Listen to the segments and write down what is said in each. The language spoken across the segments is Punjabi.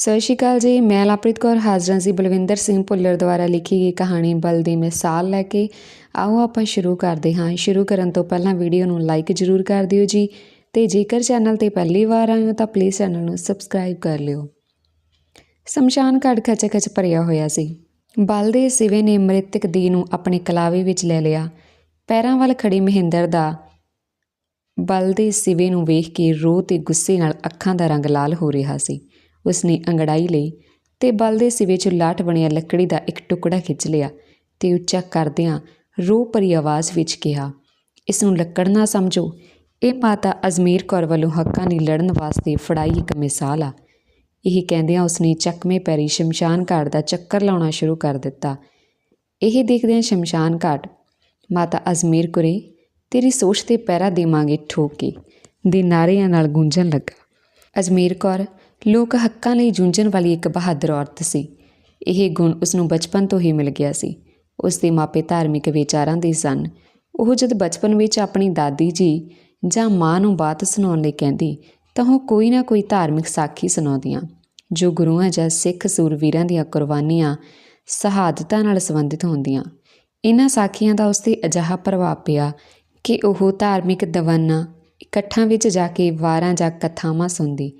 ਸਤਿ ਸ਼੍ਰੀ ਅਕਾਲ ਜੀ, ਮੈਂ ਲਵਪ੍ਰੀਤ ਕੌਰ, ਹਾਜ਼ਰਾਂ ਸੀ ਬਲਵਿੰਦਰ ਸਿੰਘ ਭੁੱਲਰ ਦੁਆਰਾ ਲਿਖੀ ਗਈ ਕਹਾਣੀ ਬਲ ਦੀ ਮਿਸਾਲ ਲੈ ਕੇ। ਆਓ ਆਪਾਂ ਸ਼ੁਰੂ ਕਰਦੇ ਹਾਂ। ਸ਼ੁਰੂ ਕਰਨ ਤੋਂ ਪਹਿਲਾਂ ਵੀਡੀਓ ਨੂੰ ਲਾਈਕ ਜ਼ਰੂਰ ਕਰ ਦਿਓ ਜੀ ਤੇ ਜੇਕਰ ਚੈਨਲ ਤੇ ਪਹਿਲੀ ਵਾਰ ਆਏ ਹੋ ਤਾਂ ਪਲੀਜ਼ ਚੈਨਲ ਨੂੰ ਸਬਸਕ੍ਰਾਈਬ ਕਰ ਲਿਓ। ਸ਼ਮਸ਼ਾਨ ਘਾਟ ਖਚਖਚ ਭਰਿਆ ਹੋਇਆ ਸੀ। ਬਲ ਦੇ ਸਿਵੇ ਨੇ ਮ੍ਰਿਤਕ ਦੀ ਨੂੰ ਆਪਣੇ ਕਲਾਵੇ ਵਿੱਚ ਲੈ ਲਿਆ। ਪੈਰਾਂ ਵੱਲ ਖੜੀ ਮਹਿੰਦਰ ਦਾ ਬਲ ਦੇ ਸਿਵੇ ਨੂੰ ਵੇਖ ਕੇ ਰੋਹ ਤੇ ਗੁੱਸੇ ਨਾਲ ਅੱਖਾਂ ਦਾ ਰੰਗ ਲਾਲ ਹੋ ਰਿਹਾ ਸੀ। ਉਸਨੇ ਅੰਗੜਾਈ ਲਈ ਤੇ ਬਲ ਦੇ ਸਿਵੇ 'ਚ ਲਾਟ ਬਣਿਆ ਲੱਕੜੀ ਦਾ ਇੱਕ ਟੁਕੜਾ ਖਿੱਚ ਲਿਆ ਤੇ ਉੱਚਾ ਕਰਦਿਆਂ ਰੋਹ ਭਰੀ ਆਵਾਜ਼ ਵਿੱਚ ਕਿਹਾ ਇਸ ਨੂੰ ਲੱਕੜ ਨਾ ਸਮਝੋ। ਇਹ ਮਾਤਾ ਅਜ਼ਮੀਰ ਕੌਰ ਵੱਲੋਂ ਹੱਕਾਂ ਲਈ ਲੜਨ ਵਾਸਤੇ ਫੜਾਈ ਇੱਕ ਮਿਸਾਲ ਆ। ਇਹ ਕਹਿੰਦਿਆਂ ਉਸਨੇ ਚੱਕਵੇਂ ਪੈਰੀ ਸ਼ਮਸ਼ਾਨ ਘਾਟ ਦਾ ਚੱਕਰ ਲਾਉਣਾ ਸ਼ੁਰੂ ਕਰ ਦਿੱਤਾ। ਇਹ ਦੇਖਦਿਆਂ ਸ਼ਮਸ਼ਾਨ ਘਾਟ, ਮਾਤਾ ਅਜ਼ਮੀਰ ਕੁਰੇ, ਤੇਰੀ ਸੋਚ ਤੇ ਪੈਰਾ ਦੇਵਾਂਗੇ ਠੋਕ ਕੇ ਦੇ ਨਾਰਿਆਂ ਨਾਲ ਗੂੰਜਣ ਲੱਗਾ। ਅਜ਼ਮੀਰ ਕੌਰ ਲੋਕ ਹੱਕਾਂ ਲਈ ਜੂਝਣ ਵਾਲੀ ਇੱਕ ਬਹਾਦਰ ਔਰਤ ਸੀ। ਇਹ ਗੁਣ ਉਸ ਨੂੰ ਬਚਪਨ ਤੋਂ ਹੀ ਮਿਲ ਗਿਆ ਸੀ। ਉਸ ਦੇ ਮਾਪੇ ਧਾਰਮਿਕ ਵਿਚਾਰਾਂ ਦੇ ਸਨ। ਉਹ ਜਦ ਬਚਪਨ ਵਿੱਚ ਆਪਣੀ ਦਾਦੀ ਜੀ ਜਾਂ ਮਾਂ ਨੂੰ ਬਾਤ ਸੁਣਾਉਣ ਲਈ ਕਹਿੰਦੀ, ਤਾਂ ਉਹ ਕੋਈ ਨਾ ਕੋਈ ਧਾਰਮਿਕ ਸਾਖੀ ਸੁਣਾਉਂਦੀਆਂ, ਜੋ ਗੁਰੂਆਂ ਜਾਂ ਸਿੱਖ ਸੂਰਵੀਰਾਂ ਦੀਆਂ ਕੁਰਬਾਨੀਆਂ ਸ਼ਹਾਦਤਾਂ ਨਾਲ ਸੰਬੰਧਿਤ ਹੁੰਦੀਆਂ। ਇਹਨਾਂ ਸਾਖੀਆਂ ਦਾ ਉਸ ਤੇ ਅਜਿਹਾ ਪ੍ਰਭਾਵ ਪਿਆ ਕਿ ਉਹ ਧਾਰਮਿਕ ਦਵਾਨਾ ਇਕੱਠਾਂ ਵਿੱਚ ਜਾ ਕੇ ਵਾਰਾਂ ਜਾਂ ਕਥਾਵਾਂ ਸੁਣਦੀ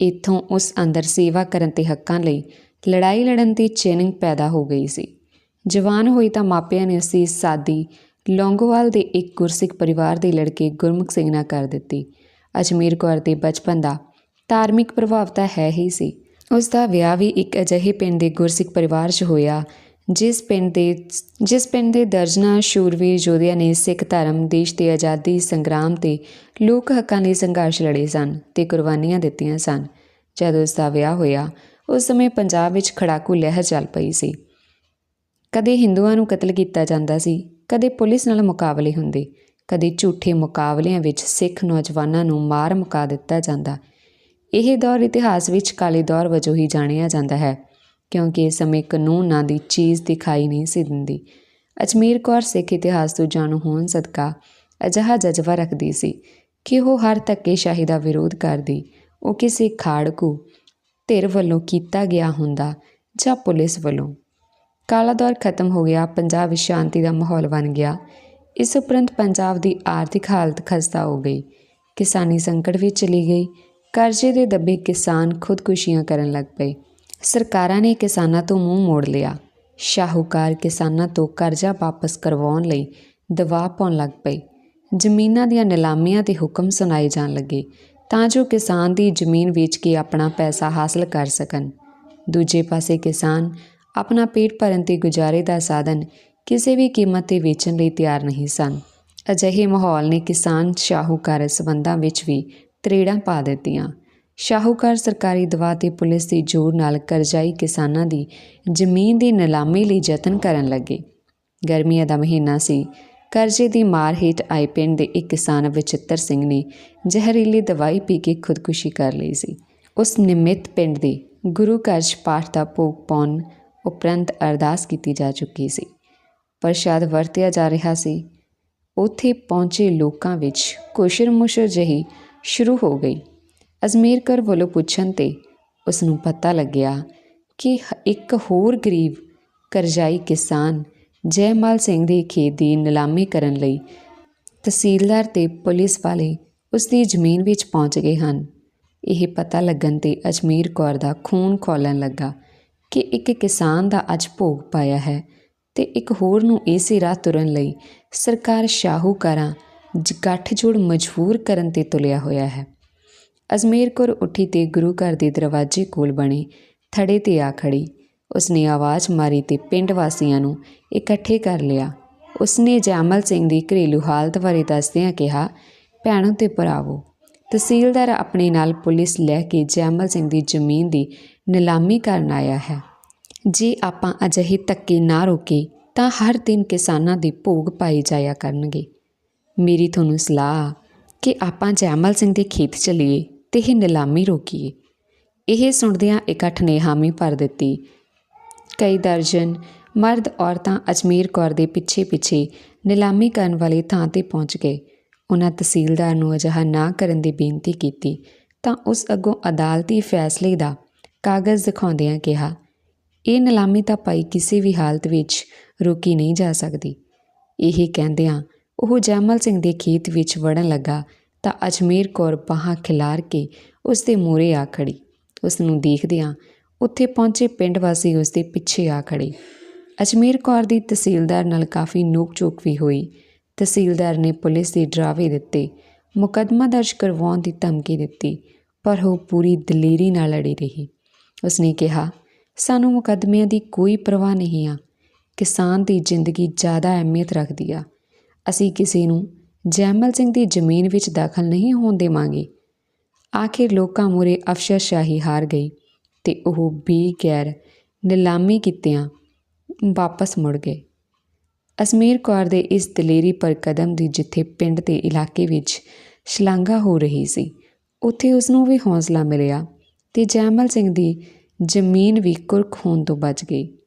ਇੱਥੋਂ ਉਸ ਅੰਦਰ ਸੇਵਾ ਕਰਨ ਤੇ ਹੱਕਾਂ ਲਈ ਲੜਾਈ ਲੜਨ ਦੀ ਚੇਨਿੰਗ ਪੈਦਾ ਹੋ ਗਈ ਸੀ। ਜਵਾਨ ਹੋਈ ਤਾਂ ਮਾਪਿਆਂ ਨੇ ਉਸੇ ਸਾਦੀ ਲੌਂਗੋਵਾਲ ਦੇ ਇੱਕ ਗੁਰਸਿੱਖ ਪਰਿਵਾਰ ਦੇ ਲੜਕੇ ਗੁਰਮੁਖ ਸਿੰਘ ਨਾਲ ਕਰ ਦਿੱਤੀ। ਅਜਮੀਰ ਕੌਰ ਦੇ ਬਚਪਨ ਦਾ ਧਾਰਮਿਕ ਪ੍ਰਭਾਵ ਤਾਂ ਹੈ ਹੀ ਸੀ। ਉਸ ਦਾ ਵਿਆਹ ਵੀ ਇੱਕ ਅਜਿਹੇ ਪਿੰਡ ਦੇ ਗੁਰਸਿੱਖ ਪਰਿਵਾਰ 'ਚ ਹੋਇਆ ਜਿਸ ਪਿੰਡ ਦੇ, ਜਿਸ ਪਿੰਡ ਦੇ ਦਰਜਨਾ ਸ਼ੂਰਵੀਰ ਯੋਧਿਆਂ ਨੇ ਸਿੱਖ ਧਰਮ, ਦੇਸ਼ ਦੀ ਆਜ਼ਾਦੀ ਸੰਗਰਾਮ ਤੇ ਲੋਕ ਹੱਕਾਂ ਲਈ ਸੰਘਰਸ਼ ਲੜੇ ਸਨ ਤੇ ਕੁਰਬਾਨੀਆਂ ਦਿੱਤੀਆਂ ਸਨ। ਜਦ ਉਸ ਦਾ ਵਿਆਹ ਹੋਇਆ, ਉਸ ਸਮੇਂ ਪੰਜਾਬ ਵਿੱਚ ਖੜਾਕੂ ਲਹਿਰ ਚੱਲ ਪਈ ਸੀ। ਕਦੇ ਹਿੰਦੂਆਂ ਨੂੰ ਕਤਲ ਕੀਤਾ ਜਾਂਦਾ ਸੀ, ਕਦੇ ਪੁਲਿਸ ਨਾਲ ਮੁਕਾਬਲੇ ਹੁੰਦੇ, ਕਦੇ ਝੂਠੇ ਮੁਕਾਬਲਿਆਂ ਵਿੱਚ ਸਿੱਖ ਨੌਜਵਾਨਾਂ ਨੂੰ ਮਾਰ ਮੁਕਾ ਦਿੱਤਾ ਜਾਂਦਾ। ਇਹ ਦੌਰ ਇਤਿਹਾਸ ਵਿੱਚ ਕਾਲੇ ਦੌਰ ਵਜੋਂ ਹੀ ਜਾਣਿਆ ਜਾਂਦਾ ਹੈ। ਕਿਉਂਕਿ ਇਸ ਸਮੇਂ ਕਾਨੂੰਨ ਨਾਂ ਦੀ ਚੀਜ਼ ਦਿਖਾਈ ਨਹੀਂ ਸੀ ਦਿੰਦੀ। ਅਜਮੇਰ ਕੌਰ ਸਿੱਖ ਇਤਿਹਾਸ ਤੋਂ ਜਾਣੂ ਹੋਣ ਸਦਕਾ ਅਜਿਹਾ ਜਜ਼ਬਾ ਰੱਖਦੀ ਸੀ ਕਿ ਉਹ ਹਰ ਧੱਕੇਸ਼ਾਹੀ ਦਾ ਵਿਰੋਧ ਕਰਦੀ। ਉਹ ਕਿਸੇ ਖਾੜਕੂ ਧਿਰ ਵੱਲੋਂ ਕੀਤਾ ਗਿਆ ਹੁੰਦਾ ਜਾਂ ਪੁਲਿਸ ਵੱਲੋਂ। ਕਾਲਾ ਦੌਰ ਖਤਮ ਹੋ ਗਿਆ, ਪੰਜਾਬ ਵਿੱਚ ਸ਼ਾਂਤੀ ਦਾ ਮਾਹੌਲ ਬਣ ਗਿਆ। ਇਸ ਉਪਰੰਤ ਪੰਜਾਬ ਦੀ ਆਰਥਿਕ ਹਾਲਤ ਖਸਤਾ ਹੋ ਗਈ। ਕਿਸਾਨੀ ਸੰਕਟ ਵਿੱਚ ਚਲੀ ਗਈ। ਕਰਜ਼ੇ ਦੇ ਦੱਬੇ ਕਿਸਾਨ ਖੁਦਕੁਸ਼ੀਆਂ ਕਰਨ ਲੱਗ ਪਏ। ਸਰਕਾਰਾਂ ਨੇ ਕਿਸਾਨਾਂ ਤੋਂ ਮੂੰਹ ਮੋੜ ਲਿਆ। ਸ਼ਾਹੂਕਾਰ ਕਿਸਾਨਾਂ ਤੋਂ ਕਰਜ਼ਾ ਵਾਪਸ ਕਰਵਾਉਣ ਲਈ ਦਬਾਅ ਪਾਉਣ ਲੱਗ ਪਏ। ਜ਼ਮੀਨਾਂ ਦੀਆਂ ਨਿਲਾਮੀਆਂ ਦੇ ਹੁਕਮ ਸੁਣਾਏ ਜਾਣ ਲੱਗੇ ਤਾਂ ਜੋ ਕਿਸਾਨ ਦੀ ਜ਼ਮੀਨ ਵੇਚ ਕੇ ਆਪਣਾ ਪੈਸਾ ਹਾਸਲ ਕਰ ਸਕਣ। ਦੂਜੇ ਪਾਸੇ ਕਿਸਾਨ ਆਪਣਾ ਪੇਟ ਭਰਨ ਤੇ ਗੁਜ਼ਾਰੇ ਦਾ ਸਾਧਨ ਕਿਸੇ ਵੀ ਕੀਮਤ ਤੇ ਵੇਚਣ ਲਈ ਤਿਆਰ ਨਹੀਂ ਸਨ। ਅਜਿਹੇ ਮਾਹੌਲ ਨੇ ਕਿਸਾਨ ਸ਼ਾਹੂਕਾਰ ਸਬੰਧਾਂ ਵਿੱਚ ਵੀ ਤਰੇੜਾਂ ਪਾ ਦਿੱਤੀਆਂ। ਸ਼ਾਹੂਕਾਰ ਸਰਕਾਰੀ ਦਵਾ ਤੇ ਪੁਲਿਸ ਦੀ ਜੋਰ ਨਾਲ ਕਰਜ਼ਾਈ ਕਿਸਾਨਾਂ ਦੀ ਜ਼ਮੀਨ ਦੀ ਨਿਲਾਮੀ ਲਈ ਯਤਨ ਕਰਨ ਲੱਗੇ। ਗਰਮੀਆਂ ਦਾ ਮਹੀਨਾ ਸੀ। ਕਰਜ਼ੇ ਦੀ ਮਾਰ ਹੇਠ ਆਏ ਪਿੰਡ ਦੇ ਇੱਕ ਕਿਸਾਨ ਵਿਚਿੱਤਰ ਸਿੰਘ ਨੇ ਜ਼ਹਿਰੀਲੀ ਦਵਾਈ ਪੀ ਕੇ ਖੁਦਕੁਸ਼ੀ ਕਰ ਲਈ ਸੀ। ਉਸ ਨਿਮਿਤ ਪਿੰਡ ਦੇ ਗੁਰੂ ਘਰ 'ਚ ਪਾਠ ਦਾ ਭੋਗ ਪਾਉਣ ਉਪਰੰਤ ਅਰਦਾਸ ਕੀਤੀ ਜਾ ਚੁੱਕੀ ਸੀ। ਪ੍ਰਸ਼ਾਦ ਵਰਤਿਆ ਜਾ ਰਿਹਾ ਸੀ। ਉੱਥੇ ਪਹੁੰਚੇ ਲੋਕਾਂ ਵਿੱਚ ਕੁਸ਼ਰ ਮੁਸ਼ਰ ਜਹੀ ਸ਼ੁਰੂ ਹੋ ਗਈ। ਅਜ਼ਮੀਰ ਕਰ ਵੱਲੋਂ ਪੁੱਛਣ ਤੇ ਉਸ ਨੂੰ ਪਤਾ ਲੱਗਿਆ ਕਿ ਇੱਕ ਹੋਰ ਗਰੀਬ ਕਰਜ਼ਾਈ ਕਿਸਾਨ ਜੈਮਾਲ ਸਿੰਘ ਦੇ ਖੇਤ ਦੀ ਨਿਲਾਮੀ ਕਰਨ ਲਈ ਤਹਿਸੀਲਦਾਰ ਤੇ ਪੁਲਿਸ ਵਾਲੇ ਉਸ ਦੀ ਜ਼ਮੀਨ ਵਿੱਚ ਪਹੁੰਚ ਗਏ ਹਨ। ਇਹ ਪਤਾ ਲੱਗਣ ਤੇ ਅਜਮੀਰ ਕੌਰ ਦਾ ਖੂਨ ਖੋਲਣ ਲੱਗਾ ਕਿ ਇੱਕ ਕਿਸਾਨ ਦਾ ਅੱਜ ਭੋਗ ਪਾਇਆ ਹੈ ਤੇ ਇੱਕ ਹੋਰ ਨੂੰ ਇਸੇ ਰਾਹ ਤੁਰਨ ਲਈ ਸਰਕਾਰ ਸ਼ਾਹੂਕਾਰਾਂ ਜ- ਗੱਠਜੋੜ ਮਜਬੂਰ ਕਰਨ ਤੇ ਤੁਲਿਆ ਹੋਇਆ ਹੈ। ਅਜਮੇਰ ਕੌਰ ਉੱਠੀ ਤੇ ਗੁਰੂ ਘਰ ਦੇ ਦਰਵਾਜ਼ੇ ਕੋਲ ਬਣੇ, ਥੜੇ ਤੇ ਆ ਖੜੀ। ਉਸਨੇ ਆਵਾਜ਼ ਮਾਰੀ ਤੇ ਪਿੰਡ ਵਾਸੀਆਂ ਨੂੰ ਇਕੱਠੇ ਕਰ ਲਿਆ। ਉਸਨੇ ਜੈਮਲ ਸਿੰਘ ਦੀ ਘਰੇਲੂ ਹਾਲਤ ਬਾਰੇ ਦੱਸਦਿਆਂ ਕਿਹਾ, ਭੈਣੋ ਤੇ ਭਰਾਵੋ, ਤਹਿਸੀਲਦਾਰ ਆਪਣੇ ਨਾਲ ਪੁਲਿਸ ਲੈ ਕੇ ਜੈਮਲ ਸਿੰਘ ਦੀ ਜ਼ਮੀਨ ਦੀ ਨਿਲਾਮੀ ਕਰਨ ਆਇਆ ਹੈ। ਜੇ ਆਪਾਂ ਅਜਿਹੇ ਧੱਕੇ ਨਾ ਰੋਕੇ, ਤਾਂ ਹਰ ਦਿਨ ਕਿਸਾਨਾਂ ਦੇ ਭੋਗ ਪਾਏ ਜਾਇਆ ਕਰਨਗੇ। ਮੇਰੀ ਤੁਹਾਨੂੰ ਸਲਾਹ ਕਿ ਆਪਾਂ ਜੈਮਲ ਸਿੰਘ ਦੇ ਖੇਤ ਚਲੀਏ। ਤੇ ਇਹ ਨਿਲਾਮੀ ਰੋਕੀਏ। ਇਹ ਸੁਣਦਿਆਂ ਇਕੱਠ ਨੇ ਹਾਮੀ ਭਰ ਦਿੱਤੀ। ਕਈ ਦਰਜਨ ਮਰਦ ਔਰਤਾਂ ਅਜਮੇਰ ਕੌਰ ਦੇ ਪਿੱਛੇ ਪਿੱਛੇ ਨਿਲਾਮੀ ਕਰਨ ਵਾਲੀ ਥਾਂ ਤੇ ਪਹੁੰਚ ਗਏ। ਉਹਨਾਂ ਤਹਿਸੀਲਦਾਰ ਨੂੰ ਅਜਿਹਾ ਨਾ ਕਰਨ ਦੀ ਬੇਨਤੀ ਕੀਤੀ ਤਾਂ ਉਸ ਅੱਗੋਂ ਅਦਾਲਤੀ ਫੈਸਲੇ ਦਾ ਕਾਗਜ਼ ਦਿਖਾਉਂਦਿਆਂ ਕਿਹਾ, ਇਹ ਨਿਲਾਮੀ ਤਾਂ ਭਾਈ ਕਿਸੇ ਵੀ ਹਾਲਤ ਵਿੱਚ ਰੋਕੀ ਨਹੀਂ ਜਾ ਸਕਦੀ। ਇਹ ਕਹਿੰਦਿਆਂ ਉਹ ਜੈਮਲ ਸਿੰਘ ਦੇ ਖੇਤ ਵਿੱਚ ਵੜਨ ਲੱਗਾ ਤਾਂ ਅਜਮੇਰ ਕੌਰ ਬਾਹਾਂ ਖਿਲਾਰ ਕੇ ਉਸ ਦੇ ਮੂਹਰੇ ਆ ਖੜੀ। ਉਸ ਨੂੰ ਦੇਖਦਿਆਂ ਉੱਥੇ ਪਹੁੰਚੇ ਪਿੰਡ ਵਾਸੀ ਉਸ ਦੇ ਪਿੱਛੇ ਆ ਖੜੇ। ਅਜਮੇਰ ਕੌਰ ਦੀ ਤਹਿਸੀਲਦਾਰ ਨਾਲ ਕਾਫੀ ਨੋਕ-ਝੋਕ ਵੀ ਹੋਈ। ਤਹਿਸੀਲਦਾਰ ਨੇ ਪੁਲਿਸ ਦੇ ਡਰਾਵੇ ਦਿੱਤੇ, ਮੁਕੱਦਮਾ ਦਰਜ ਕਰਵਾਉਣ ਦੀ ਧਮਕੀ ਦਿੱਤੀ, ਪਰ ਉਹ ਪੂਰੀ ਦਲੇਰੀ ਨਾਲ ਲੜੀ ਰਹੀ। ਉਸਨੇ ਕਿਹਾ, ਸਾਨੂੰ ਮੁਕੱਦਮਿਆਂ ਦੀ ਕੋਈ ਪਰਵਾਹ ਨਹੀਂ ਆ। ਕਿਸਾਨ ਦੀ ਜ਼ਿੰਦਗੀ ਜ਼ਿਆਦਾ ਅਹਿਮੀਅਤ ਰੱਖਦੀ ਆ। ਅਸੀਂ ਕਿਸੇ ਨੂੰ ਜੈਮਲ ਸਿੰਘ ਦੀ ਜ਼ਮੀਨ ਵਿੱਚ ਦਾਖਲ ਨਹੀਂ ਹੋਣ ਦੇਵਾਂਗੇ ਆਖਿਰ ਲੋਕਾਂ ਮੂਰੇ ਅਫਸਰਸ਼ਾਹੀ ਹਾਰ ਗਈ ਤੇ ਉਹ ਬੇਗੈਰ ਨਿਲਾਮੀ ਕੀਤਿਆਂ ਵਾਪਸ ਮੁੜ ਗਏ। ਅਸਮੀਰ ਕੌਰ ਦੇ ਇਸ ਦਲੇਰੀ ਪਰ ਕਦਮ ਦੀ ਜਿੱਥੇ ਪਿੰਡ ਦੇ ਇਲਾਕੇ ਵਿੱਚ ਸ਼ਲਾਘਾ ਹੋ ਰਹੀ ਸੀ, ਉੱਥੇ ਉਸ ਨੂੰ ਵੀ ਹੌਸਲਾ ਮਿਲਿਆ ਤੇ ਜੈਮਲ ਸਿੰਘ ਦੀ ਜ਼ਮੀਨ ਵੀ ਕੁਰਕ ਹੋਣ ਤੋਂ ਬਚ ਗਈ।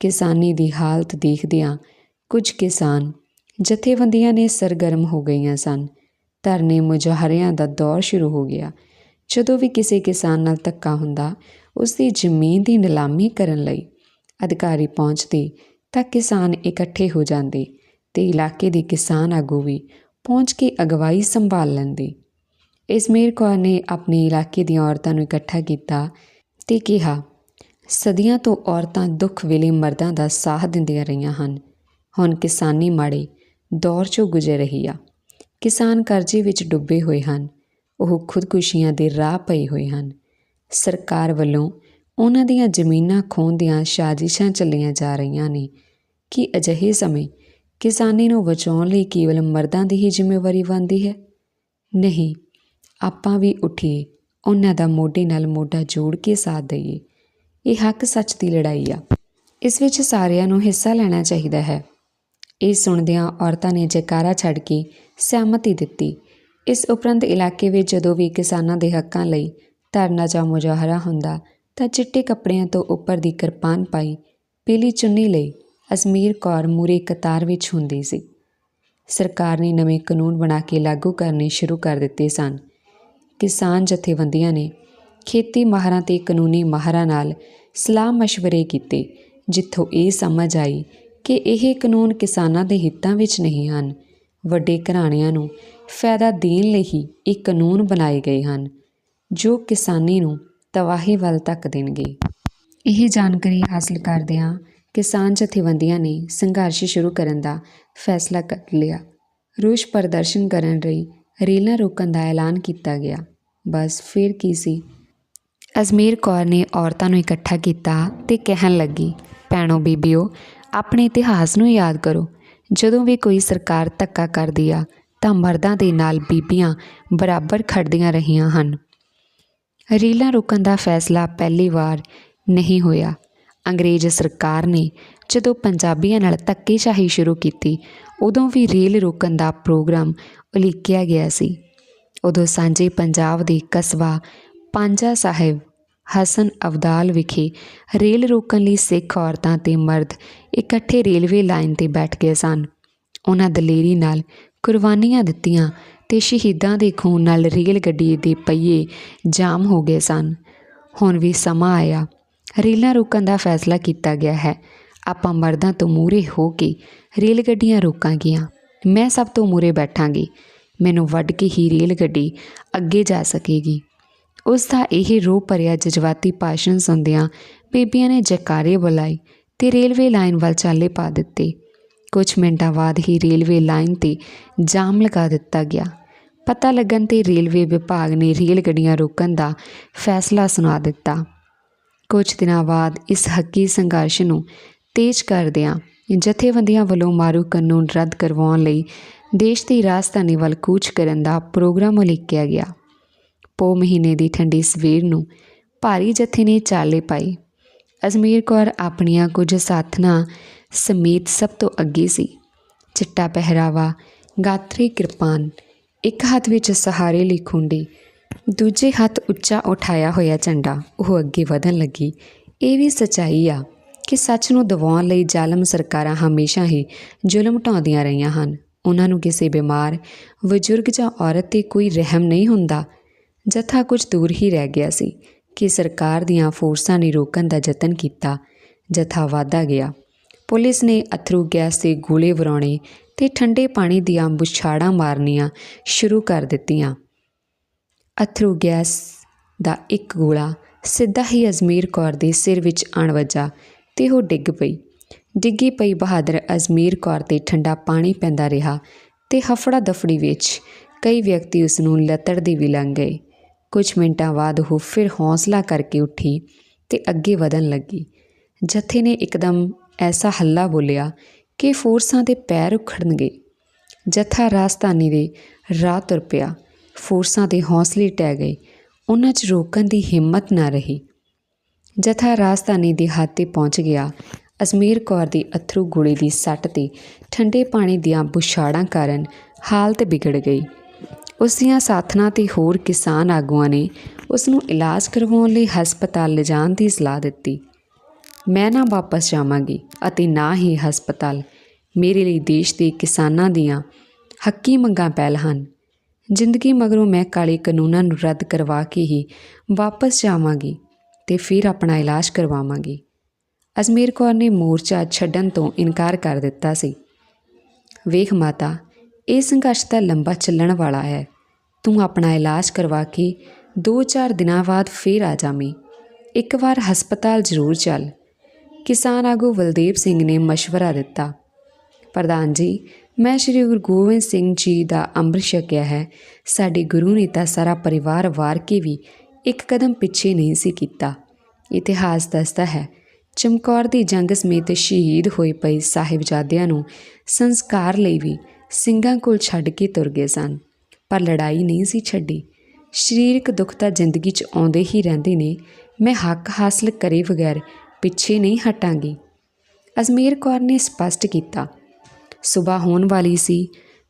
ਕਿਸਾਨੀ ਦੀ ਹਾਲਤ ਦੇਖਦਿਆਂ ਕੁਝ ਕਿਸਾਨ ਜਥੇਬੰਦੀਆਂ ਨੇ ਸਰਗਰਮ ਹੋ ਗਈਆਂ ਸਨ। ਧਰਨੇ ਮੁਜ਼ਾਹਰਿਆਂ ਦਾ ਦੌਰ ਸ਼ੁਰੂ ਹੋ ਗਿਆ। ਜਦੋਂ ਵੀ ਕਿਸੇ ਕਿਸਾਨ ਨਾਲ ਧੱਕਾ ਹੁੰਦਾ ਉਸ ਦੀ ਜ਼ਮੀਨ ਦੀ ਨਿਲਾਮੀ ਕਰਨ ਲਈ ਅਧਿਕਾਰੀ ਪਹੁੰਚਦੇ ਤਾਂ ਕਿਸਾਨ ਇਕੱਠੇ ਹੋ ਜਾਂਦੇ ਤੇ ਇਲਾਕੇ ਦੇ ਕਿਸਾਨ ਆਗੂ ਵੀ ਪਹੁੰਚ ਕੇ ਅਗਵਾਈ ਸੰਭਾਲ ਲੈਂਦੇ। ਇਸਮੇਰ ਕੌਰ ਨੇ ਆਪਣੇ ਇਲਾਕੇ ਦੀਆਂ ਔਰਤਾਂ ਨੂੰ ਇਕੱਠਾ ਕੀਤਾ ਤੇ ਕਿਹਾ, ਸਦੀਆਂ ਤੋਂ ਔਰਤਾਂ ਦੁੱਖ ਵੇਲੇ ਮਰਦਾਂ ਦਾ ਸਾਥ ਦਿੰਦੀਆਂ ਰਹੀਆਂ ਹਨ। ਹੁਣ ਕਿਸਾਨੀ ਮਾੜੇ ਦੌਰ ਚੋਂ ਗੁਜ਼ਰ ਰਹੀ ਆ। ਕਿਸਾਨ ਕਰਜ਼ੇ ਵਿੱਚ ਡੁੱਬੇ ਹੋਏ ਹਨ। ਉਹ ਖੁਦਕੁਸ਼ੀਆਂ ਦੇ ਰਾਹ ਪਏ ਹੋਏ ਹਨ। ਸਰਕਾਰ ਵੱਲੋਂ ਉਹਨਾਂ ਦੀਆਂ ਜ਼ਮੀਨਾਂ ਖੋਹਣ ਦੀਆਂ ਸਾਜ਼ਿਸ਼ਾਂ ਚੱਲੀਆਂ ਜਾ ਰਹੀਆਂ ਨੇ ਕਿ ਅਜਿਹੇ ਸਮੇਂ ਕਿਸਾਨੀ ਨੂੰ ਬਚਾਉਣ ਲਈ ਕੇਵਲ ਮਰਦਾਂ ਦੀ ਹੀ ਜ਼ਿੰਮੇਵਾਰੀ ਬਣਦੀ ਹੈ? ਨਹੀਂ, ਆਪਾਂ ਵੀ ਉੱਠੀਏ, ਉਹਨਾਂ ਦਾ ਮੋਢੇ ਨਾਲ ਮੋਢਾ ਜੋੜ ਕੇ ਸਾਥ ਦਈਏ। ਇਹ ਹੱਕ ਸੱਚ ਦੀ ਲੜਾਈ ਆ। ਇਸ ਵਿੱਚ ਸਾਰਿਆਂ ਨੂੰ ਹਿੱਸਾ ਲੈਣਾ ਚਾਹੀਦਾ ਹੈ। ਇਹ ਸੁਣਦਿਆਂ ਔਰਤਾਂ ਨੇ ਜੈਕਾਰਾ ਛੱਡ ਕੇ ਸਹਿਮਤੀ ਦਿੱਤੀ। ਇਸ ਉਪਰੰਤ ਇਲਾਕੇ ਵਿੱਚ ਜਦੋਂ ਵੀ ਕਿਸਾਨਾਂ ਦੇ ਹੱਕਾਂ ਲਈ ਧਰਨਾ ਜਾਂ ਮੁਜ਼ਾਹਰਾ ਹੁੰਦਾ, ਤਾਂ ਚਿੱਟੇ ਕੱਪੜਿਆਂ ਤੋਂ ਉੱਪਰ ਦੀ ਕਿਰਪਾਨ ਪਾਈ ਪੀਲੀ ਚੁੰਨੀ ਲਈ ਅਸਮੀਰ ਕੌਰ ਮੂਰੇ ਕਤਾਰ ਵਿੱਚ ਹੁੰਦੀ ਸੀ। ਸਰਕਾਰ ਨੇ ਨਵੇਂ ਕਾਨੂੰਨ ਬਣਾ ਕੇ ਲਾਗੂ ਕਰਨੇ ਸ਼ੁਰੂ ਕਰ ਦਿੱਤੇ ਸਨ। ਕਿਸਾਨ ਜਥੇਬੰਦੀਆਂ ਨੇ ਖੇਤੀ ਮਾਹਰਾਂ ਤੇ ਕਾਨੂੰਨੀ ਮਾਹਰਾਂ ਨਾਲ ਸਲਾਹ مشਵਰੇ ਕੀਤੇ, ਜਿੱਥੋਂ ਇਹ ਸਮਝ ਆਈ ਕਿ ਇਹ ਕਾਨੂੰਨ ਕਿਸਾਨਾਂ ਦੇ ਹਿੱਤਾਂ ਵਿੱਚ ਨਹੀਂ ਹਨ। ਵੱਡੇ ਘਰਾਣਿਆਂ ਨੂੰ ਫਾਇਦਾ ਦੇਣ ਲਈ ਹੀ ਇਹ ਕਾਨੂੰਨ ਬਣਾਏ ਗਏ ਹਨ, ਜੋ ਕਿਸਾਨੀ ਨੂੰ ਤਬਾਹੀ ਵੱਲ ਧੱਕ ਦੇਣਗੇ। ਇਹ ਜਾਣਕਾਰੀ ਹਾਸਲ ਕਰਦਿਆਂ ਕਿਸਾਨ ਜਥੇਬੰਦੀਆਂ ਨੇ ਸੰਘਰਸ਼ ਸ਼ੁਰੂ ਕਰਨ ਦਾ ਫੈਸਲਾ ਕਰ ਲਿਆ। ਰੋਸ ਪ੍ਰਦਰਸ਼ਨ ਕਰਨ ਲਈ ਰੇਲਾਂ ਰੋਕਣ ਦਾ ਐਲਾਨ ਕੀਤਾ ਗਿਆ। ਬਸ ਫਿਰ ਕੀ ਸੀ? ਅਜ਼ਮੀਰ ਕੌਰ ਨੇ ਔਰਤਾਂ ਨੂੰ ਇਕੱਠਾ ਕੀਤਾ ਤੇ ਕਹਿਣ ਲੱਗੀ, ਭੈਣੋ ਬੀਬੀਓ ਆਪਣੇ ਇਤਿਹਾਸ ਨੂੰ ਯਾਦ ਕਰੋ। ਜਦੋਂ ਵੀ ਕੋਈ ਸਰਕਾਰ ਧੱਕਾ ਕਰਦੀ ਆ, ਤਾਂ ਮਰਦਾਂ ਦੇ ਨਾਲ ਬੀਬੀਆਂ ਬਰਾਬਰ ਖੜਦੀਆਂ ਰਹੀਆਂ ਹਨ। ਰੀਲਾਂ ਰੋਕਣ ਦਾ ਫੈਸਲਾ ਪਹਿਲੀ ਵਾਰ ਨਹੀਂ ਹੋਇਆ। ਅੰਗਰੇਜ਼ ਸਰਕਾਰ ਨੇ ਜਦੋਂ ਪੰਜਾਬੀਆਂ ਨਾਲ ਧੱਕੇਸ਼ਾਹੀ ਸ਼ੁਰੂ ਕੀਤੀ, ਉਦੋਂ ਵੀ ਰੇਲ ਰੋਕਣ ਦਾ ਪ੍ਰੋਗਰਾਮ ਉਲੀਕਿਆ ਗਿਆ ਸੀ। ਉਦੋਂ ਸਾਂਝੇ ਪੰਜਾਬ ਦੇ ਕਸਬਾ ਪੰਜਾ ਸਾਹਿਬ ਹਸਨ ਅਬਦਾਲ ਵਿਖੇ ਰੇਲ ਰੋਕਣ ਲਈ ਸਿੱਖ ਔਰਤਾਂ ਤੇ ਮਰਦ ਇਕੱਠੇ ਰੇਲਵੇ ਲਾਈਨ ਤੇ ਬੈਠ ਗਏ ਸਨ। ਉਹਨਾਂ ਦਲੇਰੀ ਨਾਲ ਕੁਰਬਾਨੀਆਂ ਦਿੱਤੀਆਂ ਤੇ ਸ਼ਹੀਦਾਂ ਦੇ ਖੂਨ ਨਾਲ ਰੇਲ ਗੱਡੀ ਦੇ ਪਹੀਏ ਜਾਮ ਹੋ ਗਏ ਸਨ। ਹੁਣ ਵੀ ਸਮਾਂ ਆਇਆ, ਰੇਲਾਂ ਰੋਕਣ ਦਾ ਫੈਸਲਾ ਕੀਤਾ ਗਿਆ ਹੈ। ਆਪਾਂ ਮਰਦਾਂ ਤੋਂ ਮੂਰੇ ਹੋ ਕੇ ਰੇਲ ਗੱਡੀਆਂ ਰੋਕਾਂਗੀਆਂ। ਮੈਂ ਸਭ ਤੋਂ ਮੂਰੇ ਬੈਠਾਂਗੀ। ਮੈਨੂੰ ਵੱਢ ਕੇ ਹੀ ਰੇਲ ਗੱਡੀ ਅੱਗੇ ਜਾ ਸਕੇਗੀ। ਉਸ ਦਾ ਇਹ ਰੋ ਭਰਿਆ ਜਜ਼ਬਾਤੀ ਭਾਸ਼ਣ ਸੁਣਦਿਆਂ ਬੀਬੀਆਂ ਨੇ ਜੈਕਾਰੇ ਬੁਲਾਏ ਤੇ ਰੇਲਵੇ ਲਾਈਨ ਵੱਲ ਚਾਲੇ ਪਾ ਦਿੱਤੇ। ਕੁਝ ਮਿੰਟਾਂ ਬਾਅਦ ਹੀ ਰੇਲਵੇ ਲਾਈਨ ਤੇ ਜਾਮ ਲਗਾ ਦਿੱਤਾ ਗਿਆ। ਪਤਾ ਲੱਗਣ ਤੇ ਰੇਲਵੇ ਵਿਭਾਗ ਨੇ ਰੇਲ ਗੱਡੀਆਂ ਰੋਕਣ ਦਾ ਫੈਸਲਾ ਸੁਣਾ ਦਿੱਤਾ। ਕੁਝ ਦਿਨਾਂ ਬਾਅਦ ਇਸ ਹੱਕੀ ਸੰਘਰਸ਼ ਨੂੰ ਤੇਜ਼ ਕਰਦਿਆਂ ਜਥੇਬੰਦੀਆਂ ਵੱਲੋਂ ਮਾਰੂ ਕਾਨੂੰਨ ਰੱਦ ਕਰਵਾਉਣ ਲਈ ਦੇਸ਼ ਦੀ ਰਾਜਧਾਨੀ ਵੱਲ ਕੂਚ ਕਰਨ ਦਾ ਪ੍ਰੋਗਰਾਮ ਉਲੀਕਿਆ ਗਿਆ। ਪੋ ਮਹੀਨੇ ਦੀ ਠੰਡੀ ਸਵੇਰ ਨੂੰ ਭਾਰੀ ਜਥੇ ਨੇ ਚਾਲੇ ਪਾਈ ਅਜ਼ਮੀਰ ਕੌਰ ਆਪਣੀਆਂ ਕੁਝ ਸਾਥਣਾਂ ਸਮੇਤ ਸਭ ਤੋਂ ਅੱਗੇ ਸੀ। ਚਿੱਟਾ ਪਹਿਰਾਵਾ, ਗਾਤਰੀ ਕਿਰਪਾਨ, ਇੱਕ ਹੱਥ ਵਿੱਚ ਸਹਾਰੇ ਲਈ ਖੁੰਡੀ, ਦੂਜੇ ਹੱਥ ਉੱਚਾ ਉਠਾਇਆ ਹੋਇਆ ਝੰਡਾ। ਉਹ ਅੱਗੇ ਵਧਣ ਲੱਗੀ। ਇਹ ਵੀ ਸਚਾਈ ਆ ਕਿ ਸੱਚ ਨੂੰ ਦਬਾਉਣ ਲਈ ਜ਼ਾਲਮ ਸਰਕਾਰਾਂ ਹਮੇਸ਼ਾ ਹੀ ਜ਼ੁਲਮ ਢਾਉਂਦੀਆਂ ਰਹੀਆਂ ਹਨ। ਉਹਨਾਂ ਨੂੰ ਕਿਸੇ ਬਿਮਾਰ, ਬਜ਼ੁਰਗ ਜਾਂ ਔਰਤ ਤੇ ਕੋਈ ਰਹਿਮ ਨਹੀਂ ਹੁੰਦਾ। ਜਥਾ ਕੁਝ ਦੂਰ ਹੀ ਰਹਿ ਗਿਆ ਸੀ ਕਿ ਸਰਕਾਰ ਦੀਆਂ ਫੋਰਸਾਂ ਨੇ ਰੋਕਣ ਦਾ ਯਤਨ ਕੀਤਾ। ਜਥਾ ਵਾਧਾ ਗਿਆ। ਪੁਲਿਸ ਨੇ ਅਥਰੂ ਗੈਸ ਦੇ ਗੋਲੇ ਵਰਾਉਣੇ ਤੇ ਠੰਡੇ ਪਾਣੀ ਦੀਆਂ ਬੁਛਾੜਾਂ ਮਾਰਨੀਆਂ ਸ਼ੁਰੂ ਕਰ ਦਿੱਤੀਆਂ। ਅਥਰੂ ਗੈਸ ਦਾ ਇੱਕ ਗੋਲਾ ਸਿੱਧਾ ਹੀ ਅਜ਼ਮੀਰ ਕੌਰ ਦੇ ਸਿਰ ਵਿੱਚ ਆਣ ਵੱਜਾ ਤੇ ਉਹ ਡਿੱਗ ਪਈ। ਡਿੱਗੀ ਪਈ ਬਹਾਦਰ ਅਜ਼ਮੀਰ ਕੌਰ ਤੇ ਠੰਡਾ ਪਾਣੀ ਪੈਂਦਾ ਰਿਹਾ ਤੇ ਹਫੜਾ ਦਫੜੀ ਵਿੱਚ ਕਈ ਵਿਅਕਤੀ ਉਸ ਨੂੰ ਲੱਤੜਦੇ ਵੀ ਲੰਘ ਗਏ। ਕੁਝ ਮਿੰਟਾਂ ਬਾਅਦ ਉਹ ਫਿਰ ਹੌਸਲਾ ਕਰਕੇ ਉੱਠੀ ਤੇ ਅੱਗੇ ਵਧਣ ਲੱਗੀ। ਜੱਥੇ ਨੇ ਇੱਕਦਮ ਐਸਾ ਹੱਲਾ ਬੋਲਿਆ ਕਿ ਫੋਰਸਾਂ ਦੇ ਪੈਰ ਉਖੜਨਗੇ। ਜਥਾ ਰਾਜਧਾਨੀ ਦੇ ਰਾਹ ਤੁਰ ਪਿਆ। ਫੋਰਸਾਂ ਦੇ ਹੌਸਲੇ ਟਹਿ ਗਏ। ਉਹਨਾਂ 'ਚ ਰੋਕਣ ਦੀ ਹਿੰਮਤ ਨਾ ਰਹੀ। ਜਥਾ ਰਾਜਧਾਨੀ ਦੇ ਹੱਥ ਤੇ ਪਹੁੰਚ ਗਿਆ। ਅਜ਼ਮੀਰ ਕੌਰ ਦੀ ਅਥਰੂ ਗੋਲੀ ਦੀ ਸੱਟ ਤੇ ਠੰਡੇ ਪਾਣੀ ਦੀਆਂ ਬੁਛਾੜਾਂ ਕਾਰਨ ਹਾਲਤ ਵਿਗੜ ਗਈ। ਉਸ ਦੀਆਂ ਸਾਥਣਾਂ ਤੇ ਹੋਰ ਕਿਸਾਨ ਆਗੂਆਂ ਨੇ ਉਸ ਨੂੰ ਇਲਾਜ ਕਰਵਾਉਣ ਲਈ ਹਸਪਤਾਲ ਲਿਜਾਣ ਦੀ ਸਲਾਹ ਦਿੱਤੀ। ਮੈਂ ਨਾ ਵਾਪਸ ਜਾਵਾਂਗੀ ਅਤੇ ਨਾ ਹੀ ਹਸਪਤਾਲ। ਮੇਰੇ ਲਈ ਦੇਸ਼ ਦੇ ਕਿਸਾਨਾਂ ਦੀਆਂ ਹੱਕੀ ਮੰਗਾਂ ਪਹਿਲ ਹਨ। ਜ਼ਿੰਦਗੀ ਮਗਰੋਂ ਮੈਂ ਕਾਲੇ ਕਾਨੂੰਨਾਂ ਨੂੰ ਰੱਦ ਕਰਵਾ ਕੇ ਹੀ ਵਾਪਸ ਜਾਵਾਂਗੀ ਤੇ ਫਿਰ ਆਪਣਾ ਇਲਾਜ ਕਰਵਾਵਾਂਗੀ। ਅਜ਼ਮੀਰ ਕੌਰ ਨੇ ਮੋਰਚਾ ਛੱਡਣ ਤੋਂ ਇਨਕਾਰ ਕਰ ਦਿੱਤਾ ਸੀ। ਵੇਖ ਮਾਤਾ ਇਹ ਸੰਘਰਸ਼ ਤਾਂ ਲੰਬਾ ਚੱਲਣ ਵਾਲਾ ਹੈ। ਤੂੰ ਆਪਣਾ ਇਲਾਜ ਕਰਵਾ ਕੇ 2-4 ਦਿਨਾਂ ਬਾਅਦ ਫੇਰ ਆ ਜਾਵੀਂ। ਇੱਕ ਵਾਰ ਹਸਪਤਾਲ ਜ਼ਰੂਰ ਚੱਲ। ਕਿਸਾਨ ਆਗੂ ਬਲਦੇਵ ਸਿੰਘ ਨੇ ਮਸ਼ਵਰਾ ਦਿੱਤਾ। ਪ੍ਰਧਾਨ ਜੀ, ਮੈਂ ਸ਼੍ਰੀ ਗੁਰੂ ਗੋਬਿੰਦ ਸਿੰਘ ਜੀ ਦਾ ਅੰਮ੍ਰਿਤ ਛਕਿਆ ਹੈ। ਸਾਡੇ ਗੁਰੂ ਨੇ ਤਾਂ ਸਾਰਾ ਪਰਿਵਾਰ ਵਾਰ ਕੇ ਵੀ ਇੱਕ ਕਦਮ ਪਿੱਛੇ ਨਹੀਂ ਸੀ ਕੀਤਾ। ਇਤਿਹਾਸ ਦੱਸਦਾ ਹੈ, ਚਮਕੌਰ ਦੀ ਜੰਗ ਸਮੇਤ ਸ਼ਹੀਦ ਹੋਏ ਪਏ ਸਾਹਿਬਜ਼ਾਦਿਆਂ ਨੂੰ ਸੰਸਕਾਰ ਲਈ ਵੀ ਸਿੰਘਾਂ ਕੋਲ ਛੱਡ ਕੇ ਤੁਰ ਗਏ ਸਨ। ਪਰ ਲੜਾਈ ਨਹੀਂ ਸੀ ਛੱਡੀ। ਸਰੀਰਕ ਦੁੱਖ ਤਾਂ ਜ਼ਿੰਦਗੀ 'ਚ ਆਉਂਦੇ ਹੀ ਰਹਿੰਦੇ ਨੇ। ਮੈਂ ਹੱਕ ਹਾਸਲ ਕਰੇ ਬਗੈਰ ਪਿੱਛੇ ਨਹੀਂ ਹਟਾਂਗੀ। ਅਜ਼ਮੀਰ ਕੌਰ ਨੇ ਸਪਸ਼ਟ ਕੀਤਾ ਸਵੇਰ ਹੋਣ ਵਾਲੀ ਸੀ।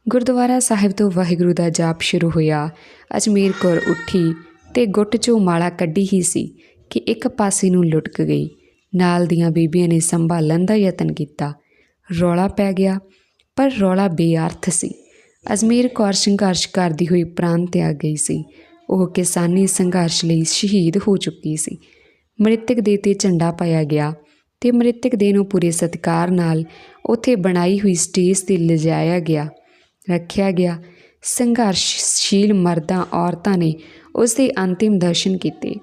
ਗੁਰਦੁਆਰਾ ਸਾਹਿਬ ਤੋਂ ਵਾਹਿਗੁਰੂ ਦਾ ਜਾਪ ਸ਼ੁਰੂ ਹੋਇਆ। ਅਜਮੇਰ ਕੌਰ ਉੱਠੀ ਤੇ ਗੁੱਟ 'ਚੋਂ ਮਾਲਾ ਕੱਢੀ ਹੀ ਸੀ ਕਿ ਇੱਕ ਪਾਸੇ ਨੂੰ ਲੁਟਕ ਗਈ। ਨਾਲ ਦੀਆਂ ਬੀਬੀਆਂ ਨੇ ਸੰਭਾਲਣ ਦਾ ਯਤਨ ਕੀਤਾ। ਰੌਲਾ ਪੈ ਗਿਆ। ਪਰ ਰੌਲਾ ਬੇਅਰਥ ਸੀ। ਅਜਮੇਰ ਕੌਰ ਸੰਘਰਸ਼ ਕਰਦੀ ਹੋਈ ਪ੍ਰਾਣ ਤਿਆਗ ਗਈ ਸੀ। ਉਹ ਕਿਸਾਨੀ ਸੰਘਰਸ਼ ਲਈ ਸ਼ਹੀਦ ਹੋ ਚੁੱਕੀ ਸੀ। ਮ੍ਰਿਤਕ ਦੇ ਤੇ ਝੰਡਾ ਪਾਇਆ ਗਿਆ ਤੇ ਮ੍ਰਿਤਕ ਦੇ ਨੂੰ ਪੂਰੇ ਸਤਿਕਾਰ ਨਾਲ ਉੱਥੇ ਬਣਾਈ ਹੋਈ ਸਟੇਜ ਤੇ ਲਿਜਾਇਆ ਗਿਆ। ਰੱਖਿਆ ਗਿਆ। ਸੰਘਰਸ਼ਸ਼ੀਲ ਮਰਦਾਂ ਔਰਤਾਂ ਨੇ ਉਸ ਦੇ ਅੰਤਿਮ ਦਰਸ਼ਨ ਕੀਤੇ।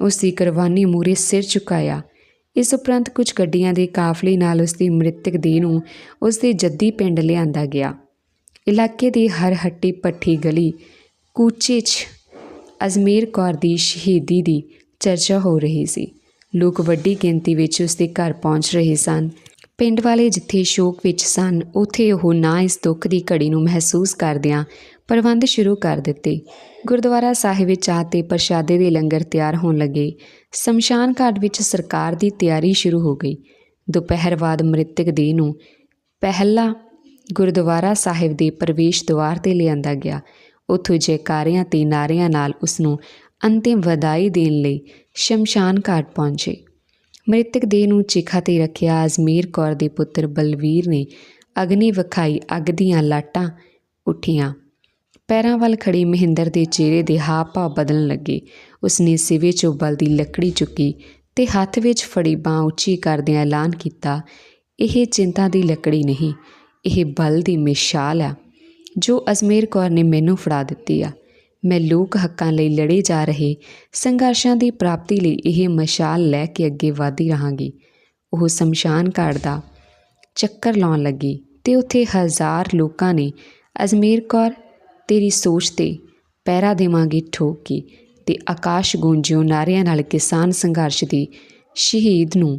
ਉਸ ਦੀ ਕੁਰਬਾਨੀ ਮੂਰੇ ਸਿਰ ਝੁਕਾਇਆ। ਇਸ ਉਪਰੰਤ ਕੁਝ ਗੱਡੀਆਂ ਦੇ ਕਾਫਲੇ ਨਾਲ ਉਸ ਦੀ ਮ੍ਰਿਤਕ ਦੇਹ ਨੂੰ ਉਸ ਦੇ ਜੱਦੀ ਪਿੰਡ ਲਿਆਂਦਾ ਗਿਆ। ਇਲਾਕੇ ਦੀ ਹਰ ਹੱਟੀ ਪੱਠੀ ਗਲੀ ਕੂਚੇ 'ਚ ਅਜ਼ਮੀਰ ਕੌਰ ਦੀ ਸ਼ਹੀਦੀ ਦੀ ਚਰਚਾ ਹੋ ਰਹੀ ਸੀ। ਲੋਕ ਵੱਡੀ ਗਿਣਤੀ ਵਿੱਚ ਉਸ ਦੇ ਘਰ ਪਹੁੰਚ ਰਹੇ ਸਨ। ਪਿੰਡ ਵਾਲੇ ਜਿੱਥੇ ਸ਼ੋਕ ਵਿੱਚ ਸਨ, ਉੱਥੇ ਉਹ ਨਾ ਇਸ ਦੁੱਖ ਦੀ ਘੜੀ ਨੂੰ ਮਹਿਸੂਸ ਕਰਦਿਆਂ ਪ੍ਰਬੰਧ ਸ਼ੁਰੂ ਕਰ ਦਿੱਤੇ। ਗੁਰਦੁਆਰਾ ਸਾਹਿਬ ਵਿੱਚ ਚਾਹ ਤੇ ਪ੍ਰਸ਼ਾਦੇ ਦੇ ਲੰਗਰ ਤਿਆਰ ਹੋਣ ਲੱਗੇ। ਸ਼ਮਸ਼ਾਨ ਘਾਟ ਵਿੱਚ ਸਰਕਾਰ ਦੀ ਤਿਆਰੀ ਸ਼ੁਰੂ ਹੋ ਗਈ। ਦੁਪਹਿਰ ਬਾਅਦ ਮ੍ਰਿਤਕ ਦੇਹ ਨੂੰ ਪਹਿਲਾ ਗੁਰਦੁਆਰਾ ਸਾਹਿਬ ਦੇ ਪ੍ਰਵੇਸ਼ ਦੁਆਰ ਤੇ ਲਿਆਂਦਾ ਗਿਆ। ਉੱਥੋਂ ਜੈਕਾਰਿਆਂ ਤੇ ਨਾਰਿਆਂ ਨਾਲ ਉਸ ਨੂੰ ਅੰਤਿਮ ਵਧਾਈ ਦੇਣ ਲਈ ਸ਼ਮਸ਼ਾਨ ਘਾਟ ਪਹੁੰਚੇ। ਮ੍ਰਿਤਕ ਦੇਹ ਨੂੰ ਚਿਖਾ ਤੇ ਰੱਖਿਆ ਅਜ਼ਮੀਰ ਕੌਰ ਦੇ ਪੁੱਤਰ ਬਲਵੀਰ ਨੇ ਅਗਨੀ ਵਿਖਾਈ ਅੱਗ ਦੀਆਂ ਲਾਟਾਂ ਉੱਠੀਆਂ। ਪੈਰਾਂ ਵੱਲ ਖੜੀ ਮਹਿੰਦਰ ਦੇ ਚਿਹਰੇ ਦੇ ਹਾਵ ਭਾਵ ਬਦਲਣ ਲੱਗੇ। ਉਸਨੇ ਸਿਵੇ ਚੋਂ ਬਲ ਦੀ ਲੱਕੜੀ ਚੁੱਕੀ ਤੇ ਹੱਥ ਵਿੱਚ ਫੜੀ ਬਾਹ ਉੱਚੀ ਕਰਦਿਆਂ ਐਲਾਨ ਕੀਤਾ, ਇਹ ਚਿੰਤਾ ਦੀ ਲੱਕੜੀ ਨਹੀਂ, ਇਹ ਬਲ ਦੀ ਮਿਸਾਲ ਆ, ਜੋ ਅਜ਼ਮੇਰ ਕੌਰ ਨੇ ਮੈਨੂੰ ਫੜਾ ਦਿੱਤੀ ਆ। ਮੈਂ ਲੋਕ ਹੱਕਾਂ ਲਈ ਲੜੇ ਜਾ ਰਹੇ, ਸੰਘਰਸ਼ਾਂ ਦੀ ਪ੍ਰਾਪਤੀ ਲਈ ਇਹ ਮਸ਼ਾਲ ਲੈ ਕੇ ਅੱਗੇ ਵਧਦੀ ਰਹਾਂਗੀ। ਉਹ ਸ਼ਮਸ਼ਾਨ ਘਾਟ ਦਾ ਚੱਕਰ ਲਾਉਣ ਲੱਗੀ ਤੇ ਉੱਥੇ ਹਜ਼ਾਰ ਲੋਕਾਂ ਨੇ ਅਜ਼ਮੇਰ ਕੌਰ ਤੇਰੀ ਸੋਚ ਤੇ ਪਹਿਰਾ ਦੇਵਾਂਗੇ ਠੋਕ ਕੇ ਤੇ ਆਕਾਸ਼ ਗੂੰਜਿਓ ਨਾਰਿਆਂ ਨਾਲ ਕਿਸਾਨ ਸੰਘਰਸ਼ ਦੀ ਸ਼ਹੀਦ ਨੂੰ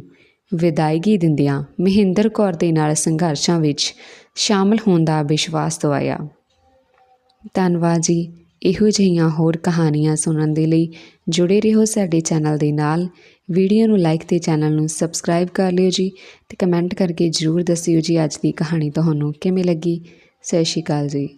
ਵਿਦਾਇਗੀ ਦਿੰਦਿਆਂ ਮਹਿੰਦਰ ਕੌਰ ਦੇ ਨਾਲ ਸੰਘਰਸ਼ਾਂ ਵਿੱਚ ਸ਼ਾਮਲ ਹੋਣ ਦਾ ਵਿਸ਼ਵਾਸ ਦਵਾਇਆ। ਧੰਨਵਾਦ ਜੀ। ਇਹੋ ਜਿਹੀਆਂ ਹੋਰ ਕਹਾਣੀਆਂ ਸੁਣਨ ਦੇ ਲਈ ਜੁੜੇ ਰਹੋ ਸਾਡੇ ਚੈਨਲ ਦੇ ਨਾਲ। ਵੀਡੀਓ ਨੂੰ ਲਾਈਕ ਤੇ ਚੈਨਲ ਨੂੰ ਸਬਸਕ੍ਰਾਈਬ ਕਰ ਲਿਓ ਜੀ ਤੇ ਕਮੈਂਟ ਕਰਕੇ ਜਰੂਰ ਦੱਸਿਓ ਜੀ ਅੱਜ ਦੀ ਕਹਾਣੀ ਤੁਹਾਨੂੰ ਕਿਵੇਂ ਲੱਗੀ। ਸਤਿ ਸ਼੍ਰੀ ਅਕਾਲ ਜੀ।